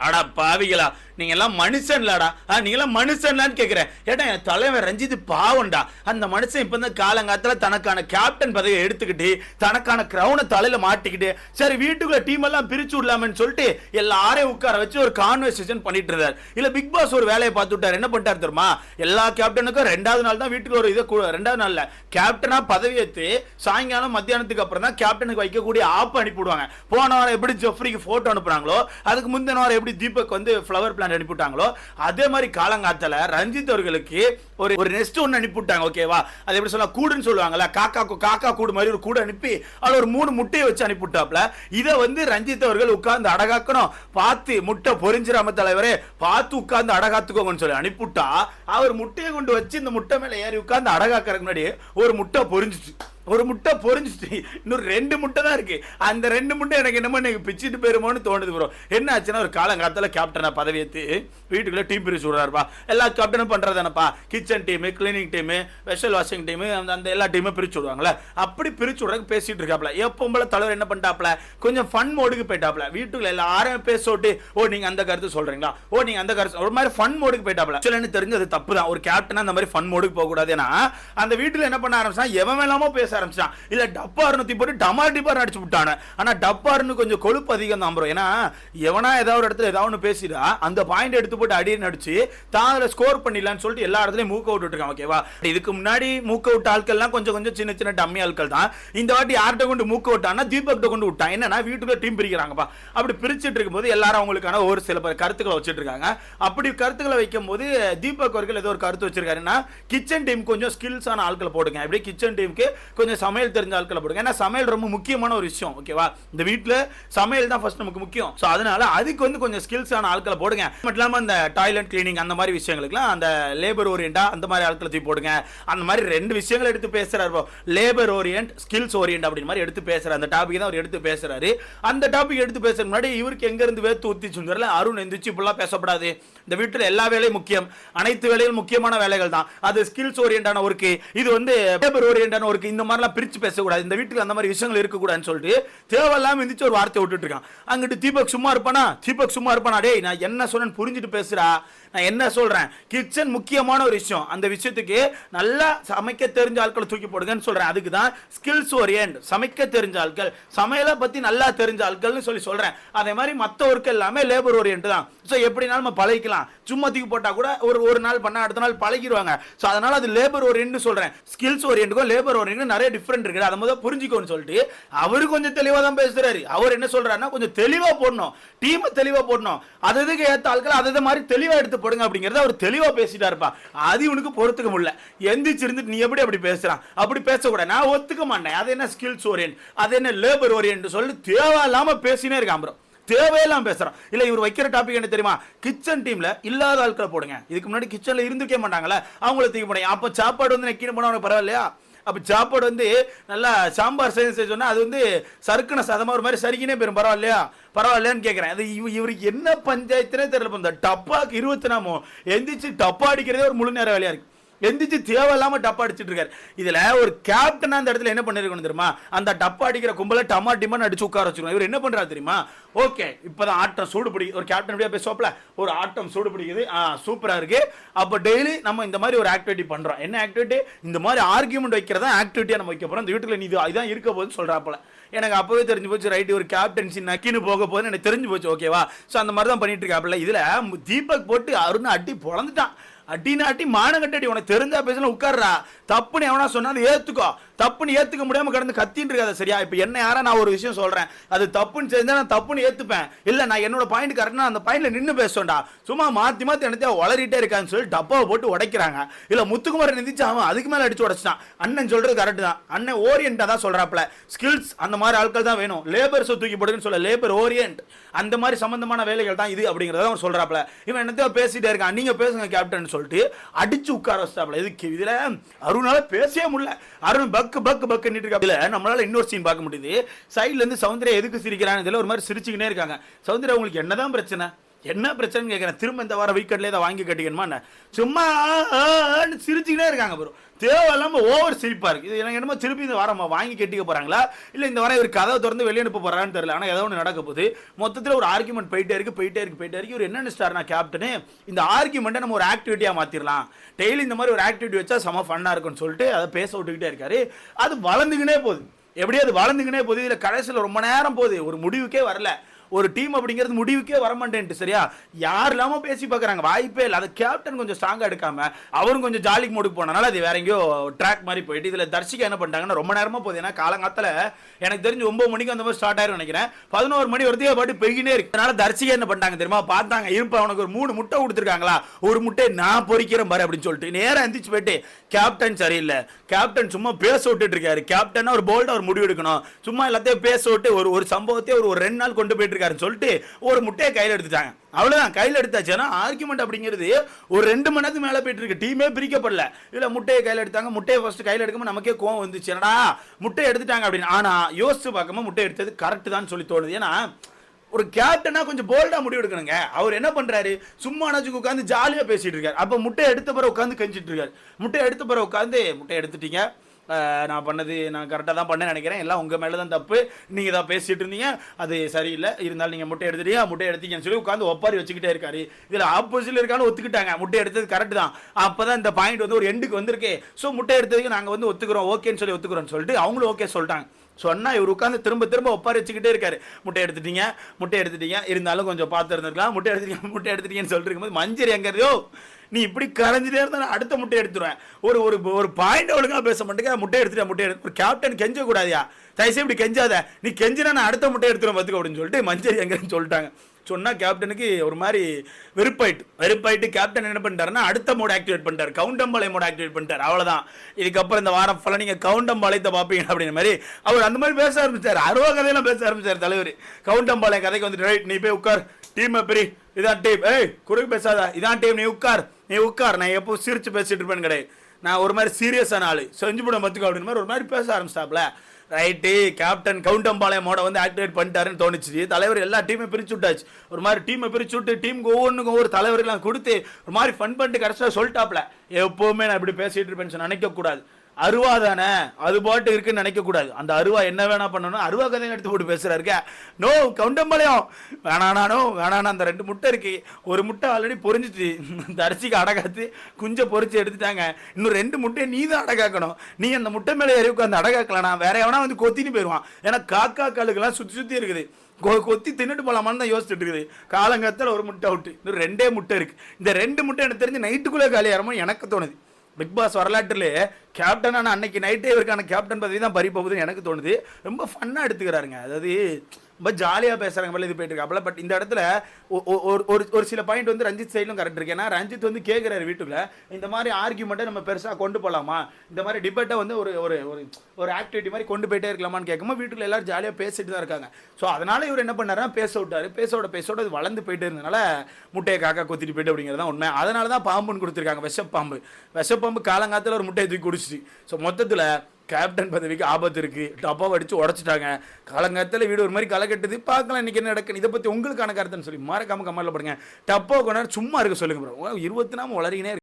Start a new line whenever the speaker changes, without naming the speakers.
அடா பாவிகளா நீங்க எல்லாம் மனுஷன்லாடா. ஆ, நீங்க எல்லாம் மனுஷன்லான்னு கேக்குறேன். ஏடா என் தலைவன் ரஞ்சித் பாவண்டா அந்த மனுஷன் இப்போ இந்த காலங்காலத்துல தனக்கான கேப்டன் பதவியை எடுத்துக்கிட்டு தனக்கான கிரௌனை தலையில மாட்டிக்கிட்டு சரி வீட்டுக்குள்ள டீம் எல்லாம் பிரிச்சு விடலாம்னு சொல்லிட்டு எல்லாரையும் உட்கார வச்சு ஒரு கான்வர்சேஷன் பண்ணிட்டு இருந்தார். இல்ல பிக் பாஸ் ஒரு வேலையை பார்த்து விட்டார். என்ன பண்ணிட்டாரு தெரியுமா? எல்லா கேப்டனுக்கும் ரெண்டாவது நாள் தான் வீட்டுக்கு ஒரு இதை ரெண்டாவது நாள்ல. கேப்டனா பதவி ஏத்து சாயங்காலம் மத்தியானத்துக்கு அப்புறம் தான் கேப்டனுக்கு வைக்கக்கூடிய ஆப் அனுப்பிவிடுவாங்க. போன வாரம் எப்படி ஜெஃப்ரிக்கு போட்டோ அனுப்புறாங்களோ அதுக்கு முந்தின வாரம் எப்படி தீபக் வந்து ஃப்ளவர் பிளான் அனுப்பிவிட்டாங்களோ அதே மாதிரி காலங்காத்தில் ரஞ்சித் அவர்களுக்கு ஒரு ஒரு நெஸ்ட் ஒன்று அனுப்பிவிட்டாங்க ஓகேவா அது எப்படி சொல்லலாம் கூடுன்னு சொல்லுவாங்கல்ல காக்கா காக்கா கூடு மாதிரி ஒரு கூடு அனுப்பி அதில் ஒரு மூணு முட்டையை வச்சு அனுப்பிவிட்டாப்ல இதை வந்து ரஞ்சித் அவர்கள் உட்கார்ந்து அடகாக்கணும். பார்த்து முட்டை பொறிஞ்சிராம தலைவரே பார்த்து உட்கார்ந்து அடகாத்துக்கோங்கன்னு சொல்லி அனுப்பிவிட்டா அவர் முட்டையை கொண்டு வச்சு இந்த முட்டை மேல ஏறி உட்கார்ந்து அடகாக்கறதுக்கு முன்னாடி ஒரு முட்டை பொறிஞ்சிச்சு ஒரு முட்டை பொறிஞ்சிட்டு இன்னும் ரெண்டு முட்டை தான் இருக்கு. அந்த ரெண்டு முட்டை எனக்கு என்னமோ எனக்கு பிச்சுட்டு போயிருமோன்னு தோணுது ப்ரோ என்ன ஆச்சுன்னா ஒரு காலங்காலத்தில் கேப்டனை பதவி வீட்டுக்குள்ளே டீம் பிரிச்சு விடுறாருப்பா. எல்லா கேப்டனும் பண்றதானப்பா kitchen team cleaning team special washing team அந்த அந்த எல்லா டீமும் பிரிச்சு விடுவாங்களே அப்படி பிரிச்சு விடுறதுக்கு பேசிட்டு இருக்காப்ல. எப்போ தலைவர் என்ன பண்ணிட்டாப்ல? கொஞ்சம் ஃபன் மோடுக்கு போயிட்டாப்ல. வீட்டுக்குள்ள எல்லாரும் பேசவிட்டி ஓ நீங்கள் அந்த கருத்து சொல்கிறீங்களா ஓ நீங்க அந்த கருத்து ஒரு மாதிரி ஃபன் மோடுக்கு போயிட்டாப்ல. ஆக்சுவலா எனக்கு தெரிஞ்சது தப்பு தான் ஒரு கேப்டனாக அந்த மாதிரி ஃபன் மோடுக்கு போகக்கூடாது. ஏன்னா அந்த வீட்டில் என்ன பண்ண ஆரம்பிச்சா எவன் வேணாமோ பேச ஆரம்பிச்சான் இல்ல டப்பாருன்னு தூக்கி போட்டு டமார் டிப்பார் அடிச்சு விட்டானு. ஆனா டப்பாருன்னு கொஞ்சம் கொழுப்பு அதிகம் தான் bro. ஏன்னா எவனா ஏதாவது ஒரு இடத்துல ஏதாவது ஒன்று பேசிடா அந்த பாயிண்ட் எடுத்து போட்டு அடின்னு அடிச்சு தான் அதில் ஸ்கோர் பண்ணிடலாம்னு சொல்லிட்டு எல்லா இடத்துலயும் மூக்க அவுட் விட்டுருக்கான் ஓகேவா இதுக்கு முன்னாடி மூக்க விட்ட ஆட்கள்லாம் கொஞ்சம் கொஞ்சம் சின்ன சின்ன டம்மி ஆட்கள் தான். இந்த வாட்டி யார்கிட்ட கொண்டு மூக்க விட்டான்னா தீபக்ட்ட கொண்டு விட்டான். என்னன்னா வீட்டுக்குள்ள டீம் பிரிக்கிறாங்கப்பா அப்படி பிரிச்சுட்டு இருக்கும்போது எல்லாரும் அவங்களுக்கான ஒரு சில கருத்துக்களை வச்சுட்டு இருக்காங்க. அப்படி கருத்துக்களை வைக்கும் போது தீபக் அவர்கள் ஏதோ ஒரு கருத்து வச்சிருக்காருன்னா கிச்சன் டீம் கொஞ்சம் ஸ்கில்ஸான ஆட்களை போடுங்க. அப்படியே கிச்சன் டீமுக்கு கொஞ்சம் சமையல் தெரிஞ்ச ஆட்களை போடுங்க. ஏன்னா சமையல் ரொம்ப முக்கியமான ஒரு விஷயம். ஓகேவா இந்த வீட்டில் சமையல் தான் ஃபர்ஸ்ட் நமக்கு முக்கியம். ஸோ அதனால அதுக்கு வந்து கொஞ்சம் ஸ்கில்ஸான ஆட்களை போடுங்க. மட்டும் இல்லாமல் அந்த டாய்லெட் கிளீனிங் அந்த மாதிரி விஷயங்களுக்குலாம் அந்த லேபர் ஓரியண்டா அந்த மாதிரி ஆட்களை தூக்கி போடுங்க. அந்த மாதிரி ரெண்டு விஷயங்கள் எடுத்து பேசுறாரு லேபர் ஓரியன்ட் ஸ்கில்ஸ் ஓரியன்ட் அப்படின்னு மாதிரி எடுத்து பேசுறாரு. அந்த டாபிக் தான் அவர் எடுத்து பேசுறாரு. அந்த டாபிக் எடுத்து பேசுற முன்னாடி இவருக்கு எங்க இருந்து வேத்து ஊத்திச்சு வரல அருண் எந்திரிச்சு இப்படிலாம் பேசப்படாது. இந்த வீட்டில் எல்லா வேலையும் முக்கியம். அனைத்து வேலையும் முக்கியமான வேலைகள் தான். அது ஸ்கில்ஸ் ஓரியண்டான ஒர்க்கு இது வந்து லேபர் ஓரியண்டான ஒர்க்கு இந்த மாதிரிலாம் பிரித்து பேசக்கூடாது. இந்த வீட்டுக்கு அந்த மாதிரி விஷயங்கள் இருக்கக்கூடாதுன்னு சொல்லிட்டு தேவையில்லாமல் எந்திரிச்சு ஒரு வார்த்தை விட்டுட்டு இருக்கான். அங்கிட்டு தீபக் சும்மா இருப்பானா? தீபக் சும்மா இருப்பானா? டேய் நான் என்ன சொன்னேன்னு புரிஞ்சுட்டு பேசுறா நான் என்ன சொல்கிறேன் கிச்சன் முக்கியமான ஒரு விஷயம். அந்த விஷயத்துக்கு நல்லா சமைக்க தெரிஞ்ச ஆட்களை தூக்கி போடுங்கன்னு சொல்கிறேன் அதுக்கு தான் ஸ்கில்ஸ் ஓரியன்ட் சமைக்க தெரிஞ்ச ஆட்கள். சமையலை பற்றி நல்லா தெரிஞ்ச ஆட்கள்னு சொல்லி சொல்கிறேன் அதே மாதிரி மற்ற ஒர்க் எல்லாமே லேபர் ஓரியன்ட் தான். ஸோ எப்படினாலும் நம்ம பழகிக்கலாம். சும்மா தூக்கி போட்டால் கூட ஒரு ஒரு நாள் பண்ணால் அடுத்த நாள் பழகிடுவாங்க. ஸோ அதனால் அது லேபர் ஓரியன்ட் சொல்கிறேன் ஸ்கில்ஸ் ஓரியன்ட்டுக்கும் லேபர் ஓரியன்ட் நிறைய டிஃப்ரெண்ட் இருக்குது. அதை முதல் புரிஞ்சுக்கோன்னு சொல்லிட்டு அவரு கொஞ்சம் தெளிவாக தான் பேசுகிறாரு அவர் என்ன சொல்றாருன்னா கொஞ்சம் தெளிவாக போடணும். டீமை தெளிவாக போடணும். அது இதுக்கு ஏற்ற ஆட்கள் அது மாதிரி தெளிவாக எடுத்து போடுங்க அப்படிங்கறத அவர் தெளிவாக பேசிட்டா இருப்பா அது இவனுக்கு பொறுத்துக்க முடியல. எந்திரிச்சிருந்துட்டு நீ எப்படி அப்படி பேசுகிறான் அப்படி பேசக்கூடாது. நான் ஒத்துக்க மாட்டேன். அது என்ன ஸ்கில்ஸ் ஓரியன்ட் அது என்ன லேபர் ஓரியன்ட் சொல்லி தேவையில்லாம பேசினே இருக்கான் அப்புறம் தேவையெல்லாம் பேசுறான். இல்லை இவர் வைக்கிற டாபிக் என்ன தெரியுமா? கிச்சன் டீமில் இல்லாத ஆட்களை போடுங்க. இதுக்கு முன்னாடி கிச்சனில் இருந்துக்கே மாட்டாங்களே அவங்கள தூக்கி போடுங்க. அப்போ சாப்பாடு வந்து நெக்கின போனால் அவனுக்கு பரவாயில்லையா? அப்ப சாப்பாடு வந்து நல்லா சாம்பார் செஞ்சு சொன்னால் அது வந்து சறுக்குன சதமாக ஒரு மாதிரி சரிக்கினே போயிடும் பரவாயில்லையா? பரவாயில்லையான்னு கேட்குறேன் அது இவ இவருக்கு என்ன பஞ்சாயத்துனே தெரியல. இந்த டப்பாக்கு இருபத்தி நாமோ எந்திரிச்சு டப்பா அடிக்கிறதே ஒரு முழு நேர வேலையா இருக்கு. எந்திரிச்சு தேவையில்லாமல் டப்பா அடிச்சிட்டு இருக்காரு. இதில் ஒரு கேப்டன் அந்த இடத்துல என்ன பண்ணிருக்கணும் தெரியுமா? அந்த டப்பா அடிக்கிற கும்பலை டமா டிமான் அடிச்சு உட்கார வச்சிருக்கோம் இவர் என்ன பண்ணுறாரு தெரியுமா? ஓகே இப்பதான் ஆட்டம் சூடு பிடிக்கும் ஒரு கேப்டன் அப்படியே பேசுவாப்ல ஒரு ஆட்டம் சூடு பிடிக்குது ஆ இருக்குது இருக்கு. டெய்லி நம்ம இந்த மாதிரி ஒரு ஆக்டிவிட்டி பண்ணுறோம் என்ன ஆக்டிவிட்டி இந்த மாதிரி ஆர்கியூமெண்ட் வைக்கிறதா ஆக்டிவிட்டியாக நம்ம வைக்க போகிறோம் இந்த வீட்டில் நீ இது இதான் இருக்க போது சொல்றாப்புல. எனக்கு அப்போவே தெரிஞ்சு போச்சு ரைட்டு ஒரு கேப்டன்சி நக்கின்னு போக போது எனக்கு தெரிஞ்சு போச்சு ஓகேவா ஸோ அந்த மாதிரி தான் பண்ணிட்டு இருக்காப்புல. இதில் தீபக் போட்டு அருண் அடி பொழந்துட்டான். அடின்னு அடி மானங்கட்டடி உனக்கு தெரிஞ்சா பேசலாம் உட்கார்றா. தப்புன்னு எவனா சொன்னாலும் ஏத்துக்கோ. தப்புன்னு ஏத்துக்க முடியாம கடந்து கத்தின்னு இருக்காத சரியா? இப்ப என்ன யாரா நான் ஒரு விஷயம் சொல்றேன். அது தப்புன்னு செஞ்சா நான் தப்புன்னு ஏத்துப்பேன். இல்ல நான் என்னோட பாயிண்ட் கரெக்டா அந்த பாயிண்ட்ல நின்று பேசுவேன்டா. சும்மா மாத்தி மாத்தி என்னத்தையா வளரிட்டே இருக்கான்னு சொல்லி டப்பாவை போட்டு உடைக்கிறாங்க. இல்ல முத்துக்குமார் நிந்திச்சு அவன் அதுக்கு மேல அடிச்சு உடைச்சிட்டான். அண்ணன் சொல்றது கரெக்ட் தான். அண்ணன் ஓரியன்டா தான் சொல்றாப்ல ஸ்கில்ஸ் அந்த மாதிரி ஆட்கள் தான் வேணும். லேபர்ஸை தூக்கி போடுன்னு சொல்ல லேபர் ஓரியன்ட் அந்த மாதிரி சம்பந்தமான வேலைகள் தான் இது அப்படிங்கிறத அவன் சொல்கிறாப்ல இவன் என்னத்தையோ பேசிட்டே இருக்கான். நீங்கள் பேசுங்க கேப்டன் சொல்லிட்டு அடிச்சு உட்கார வச்சாப்புல இதுக்கு இதில் அருணால பேசவே முடியல. அருண் பக்கு பக்கு பக்கு இருக்காப்புல. நம்மளால இன்னொரு சீன் பார்க்க முடியுது. சைட்லேருந்து சவுந்தர்யா எதுக்கு சிரிக்கிறான்னு இதில் ஒரு மாதிரி சிரிச்சுக்கினே இருக்காங்க. சவுந்தர்யா உங்களுக்கு என்னதான் பிரச்சனை? என்ன பிரச்சனைன்னு கேட்குறேன் திரும்ப இந்த வாரம் வீக்கெண்ட்லேயே இதை வாங்கி கட்டிக்கணுமா சும்மா ஆன்னு சிரிச்சுக்கிட்டே இருக்காங்க ப்ரோ தேவையில்லாமல் ஓவர் சிரிப்பாக இருக்குது இது எனக்கு என்னமோ திருப்பி இந்த வாரம் வாங்கி கட்டிக்க போகிறாங்களா இல்லை இந்த வாரம் இவர் கதவை திறந்து வெளியே அனுப்ப தெரியல. ஆனால் ஏதோ ஒன்று நடக்க போகுது. மொத்தத்தில் ஒரு ஆர்குமெண்ட் போயிட்டே இருக்கு போயிட்டே இருக்கு போயிட்டே இருக்கு. இவர் என்ன நினைச்சிட்டாருனா கேப்டனு இந்த ஆர்குமெண்ட்டை நம்ம ஒரு ஆக்டிவிட்டியாக மாற்றிடலாம் டெய்லி இந்த மாதிரி ஒரு ஆக்டிவிட்டி வச்சா செம ஃபன்னாக இருக்கும்னு சொல்லிட்டு அதை பேச விட்டுக்கிட்டே இருக்காரு. அது வளர்ந்துக்கினே போகுது. எப்படியாவது அது வளர்ந்துக்கினே போகுது. இதில் கடைசியில் ரொம்ப நேரம் போகுது. ஒரு முடிவுக்கே வரல. ஒரு டீம் அப்படிங்கிறது முடிவுக்கே வர மாட்டேன்ட்டு சரியா? யார் இல்லாமல் பேசி பார்க்குறாங்க. வாய்ப்பே இல்லை. அதை கேப்டன் கொஞ்சம் ஸ்ட்ராங்காக எடுக்காம அவரும் கொஞ்சம் ஜாலிக்கு மோடுக்கு போனனால அது வேற எங்கேயோ ட்ராக் மாதிரி போயிட்டு இதில் தர்ஷிகா என்ன பண்ணிட்டாங்கன்னா ரொம்ப நேரமா போகுது. ஏன்னா காலங்காலத்தில் எனக்கு தெரிஞ்சு ஒம்பது மணிக்கு அந்த மாதிரி ஸ்டார்ட் ஆயிரும் நினைக்கிறேன். பதினோரு மணி வரதே பாட்டு பெய்கினே இருக்கு. அதனால தர்ஷிகா என்ன பண்ணிட்டாங்க தெரியுமா? பார்த்தாங்க இருப்பா அவனுக்கு ஒரு மூணு முட்டை கொடுத்துருக்காங்களா? ஒரு முட்டை நான் பொறிக்கிறேன் பாரு அப்படின்னு சொல்லிட்டு நேராக எந்திரிச்சு போயிட்டு கேப்டன் சரியில்லை. கேப்டன் சும்மா பேச விட்டுட்டு இருக்காரு. கேப்டன் ஒரு போல்டா ஒரு முடிவு எடுக்கணும். சும்மா எல்லாத்தையும் பேச விட்டு ஒரு ஒரு சம்பவத்தை ஒரு ஒரு ரெண்டு நாள் கொண்டு போயிட்டு இருக்காருன்னு சொல்லிட்டு ஒரு முட்டையை கையில் எடுத்துட்டாங்க. அவ்வளவுதான். கையில் எடுத்தாச்சுன்னா ஆர்குமெண்ட் அப்படிங்கிறது ஒரு ரெண்டு மணி நேரத்துக்கு மேலே போயிட்டு இருக்கு. டீமே பிரிக்கப்படல. இல்லை முட்டையை கையில் எடுத்தாங்க. முட்டையை ஃபர்ஸ்ட் கையில் எடுக்கும்போது நமக்கே கோவம் வந்துச்சு. என்னடா முட்டையை எடுத்துட்டாங்க அப்படின்னு. ஆனா யோசிச்சு பார்க்கும்போது முட்டை எடுத்தது கரெக்ட் தான் சொல்லி தோணுது. ஏன்னா ஒரு கேப்டனா கொஞ்சம் போல்டா முடிவு எடுக்கணுங்க. அவர் என்ன பண்றாரு? சும்மா நச்சுக்கு உட்காந்து ஜாலியா பேசிட்டு இருக்காரு. அப்ப முட்டை எடுத்த பிறகு உட்காந்து கஞ்சிட்டு இருக்காரு. முட்டை எடுத்த பிறகு உட்காந்து முட்டை எடுத்துட்டீங்க. நான் பண்ணது நான் கரெக்டாக தான் பண்ண நினைக்கிறேன். எல்லாம் உங்கள் மேலே தான் தப்பு. நீங்கள் தான் பேசிகிட்டு இருந்தீங்க. அது சரியில்லை. இருந்தாலும் நீங்கள் முட்டை எடுத்துட்டீங்க. முட்டை எடுத்தீங்கன்னு சொல்லி உட்காந்து ஒப்பாரி வச்சுக்கிட்டே இருக்காரு. இதில் ஆப்போசிட்ல இருக்கான்னு ஒத்துக்கிட்டாங்க. முட்டை எடுத்தது கரெக்ட் தான். அப்போ தான் இந்த பாயிண்ட் வந்து ஒரு எண்டுக்கு வந்திருக்கு. ஸோ முட்டை எடுத்ததுக்கு நாங்கள் வந்து ஒத்துக்கிறோம். ஓகேன்னு சொல்லி ஒத்துக்கிறோம்னு சொல்லிட்டு அவங்களும் ஓகே சொல்லிட்டாங்க. சொன்னா இவர் உட்காந்து திரும்ப திரும்ப ஒப்பாரி வச்சுக்கிட்டே இருக்காரு. முட்டை எடுத்துட்டீங்க முட்டை எடுத்துட்டீங்க. இருந்தாலும் கொஞ்சம் பார்த்து இருந்திருக்கலாம். முட்டை எடுத்துட்டீங்க முட்டை எடுத்துட்டீங்கன்னு சொல்லிட்டு இருக்கும்போது மஞ்சரி எங்கிறதோ நீ இப்படி கரைஞ்சிட்டே இருந்தா நான் அடுத்த முட்டை எடுத்துருவேன். ஒரு ஒரு ஒரு பாயிண்ட் ஒழுங்காக பேச மாட்டேங்க. முட்டை எடுத்துட்டேன் முட்டை எடுத்து ஒரு கேப்டன் கெஞ்ச கூடாதியா தயவுசெய்து இப்படி கெஞ்சாத. நீ கெஞ்சினா நான் அடுத்த முட்டை எடுத்துருவேன் பார்த்துக்க அப்படின்னு சொல்லிட்டு மஞ்சரி எங்கன்னு சொல்லிட்டாங்க. சொன்னால் கேப்டனுக்கு ஒரு மாதிரி வெறுப்பாயிட்டு. வெறுப்பாயிட்டு கேப்டன் என்ன பண்ணிட்டாருன்னா அடுத்த மோட் ஆக்டிவேட் பண்ணிட்டார். கவுண்டம்பாளை மோட் ஆக்டிவேட் பண்ணிட்டார். அவ்வளோதான் இதுக்கப்புறம் இந்த வாரம் ஃபுல்லாக நீங்கள் கவுண்டம்பாளையத்தை பார்ப்பீங்க அப்படின்ற மாதிரி அவர் அந்த மாதிரி பேச ஆரம்பிச்சார். அருவா கதையெல்லாம் பேச ஆரம்பிச்சார் தலைவர். கவுண்டம்பாளையம் கதைக்கு வந்துட்டு ரைட் நீ போய் உட்கார். டீம் பிரி. இதான் டீம் ஏய் குறுக்கு பேசாத. இதான் டீம் நீ உட்கார். நீ உட்கார். நான் எப்போ சிரிச்சு பேசிட்டு இருப்பேன்னு கிடையாது. நான் ஒரு மாதிரி சீரியஸான ஆள். செஞ்சு போட மத்துக்கோ அப்படின்னு மாதிரி ஒரு மாதிரி பேச ஆரம்பிச்சிட்டாப்ல ரைட்டு கேப்டன் கவுண்டம்பாளையமோட வந்து ஆக்டிவேட் பண்ணிட்டாருன்னு தோணுச்சு. தலைவர் எல்லா டீமையும் பிரிச்சு விட்டாச்சு. ஒரு மாதிரி டீமை பிரிச்சு விட்டு டீமுக்கு ஒவ்வொன்றுக்கும் ஒவ்வொரு தலைவர்கள்லாம் கொடுத்து ஒரு மாதிரி ஃபன் பண்ணிட்டு கடைசியாக சொல்லிட்டாப்ல எப்போவுமே நான் இப்படி பேசிகிட்டு இருப்பேன்னு நினைக்கக்கூடாது. அருவா தானே? அது பாட்டு இருக்குன்னு நினைக்க கூடாது. அந்த அருவா என்ன வேணா பண்ணணும். அருவா கதையை எடுத்து போட்டு பேசுறாருக்க நோ கவுண்டம்பாளையம். வேணானானோ வேணானா அந்த ரெண்டு முட்டை இருக்கு. ஒரு முட்டை ஆல்ரெடி பொறிஞ்சிச்சு இந்த அரிசிக்கு அடகாத்து குஞ்ச பொறிச்சு எடுத்துட்டாங்க. இன்னும் ரெண்டு முட்டையை நீ தான் அடகாக்கணும் நீ அந்த முட்டை மேலே ஏறி உட்காந்து அடகாக்கலாம் வேற எவனா வந்து கொத்தின்னு போயிடுவான் ஏன்னா காக்கா காலுக்கெல்லாம் சுத்தி சுத்தி இருக்குது. கொ- கொத்தி தின்னுட்டு போலாமான்னு தான் யோசிச்சுட்டு இருக்குது. காலங்கத்தில் ஒரு முட்டை அவுட்டு இன்னும் ரெண்டே முட்டை இருக்குது இந்த ரெண்டு முட்டை எனக்கு தெரிஞ்சு நைட்டுக்குள்ளே காலியாகிறமோ எனக்கு தோணுது. பிக் பாஸ் வரலாற்றிலே கேப்டனான அன்னைக்கு நைட்டே இவருக்கான கேப்டன் பதவி தான் பறிப்போகுதுன்னு எனக்கு தோணுது. ரொம்ப ஃபன்னாக எடுத்துக்கிறாருங்க. அதாவது ரொம்ப ஜாலியாக பேசுகிறாங்க வெளியே இது போயிட்டு இருக்காப்புல பட் இந்த இடத்துல ஒ- ஒரு ஒரு ஒரு சில பாயிண்ட் வந்து ரஞ்சித் சைடும் கரெக்ட் இருக்கு. ஏன்னா ரஞ்சித் வந்து கேட்குறாரு வீட்டுக்குள்ள இந்த மாதிரி ஆர்கியூமெண்ட்டை நம்ம பெருசாக கொண்டு போகலாமா இந்த மாதிரி டிபேட்டை வந்து ஒரு ஒரு ஒரு ஒரு ஆக்டிவிட்டி மாதிரி கொண்டு போயிட்டே இருக்கலாமான்னு கேட்கும்போது வீட்டுக்குள்ள எல்லாரும் ஜாலியாக பேசிட்டு தான் இருக்காங்க. ஸோ அதனால இவர் என்ன பண்ணாருன்னா பேச விட்டார். பேசோட பேசோட அது வளர்ந்து போயிட்டு இருந்தனால முட்டையை காக்கா கொத்திட்டு போயிட்டு அப்படிங்கிறது தான் உண்மை. அதனால தான் பாம்புன்னு கொடுத்துருக்காங்க. விஷப்பாம்பு விஷப்பாம்பு காலங்காலத்தில் ஒரு முட்டையை தூக்கி குடிச்சிச்சு. ஸோ மொத்தத்தில் கேப்டன் பதவிக்கு ஆபத்து இருக்கு. டப்பாவை அடிச்சு உடச்சிட்டாங்க. காலங்காலத்தில் வீடு ஒரு மாதிரி களை கட்டுது. பார்க்கலாம் இன்றைக்கி என்ன நடக்கணும் இதை பற்றி உங்களுக்கான கருத்துன்னு சொல்லி மறக்காம கமெண்ட்ல போடுங்க. டப்பா கொண்டாடு சும்மா இருக்க சொல்லுங்க ப்ரோ இருபத்தி நாம வளரினே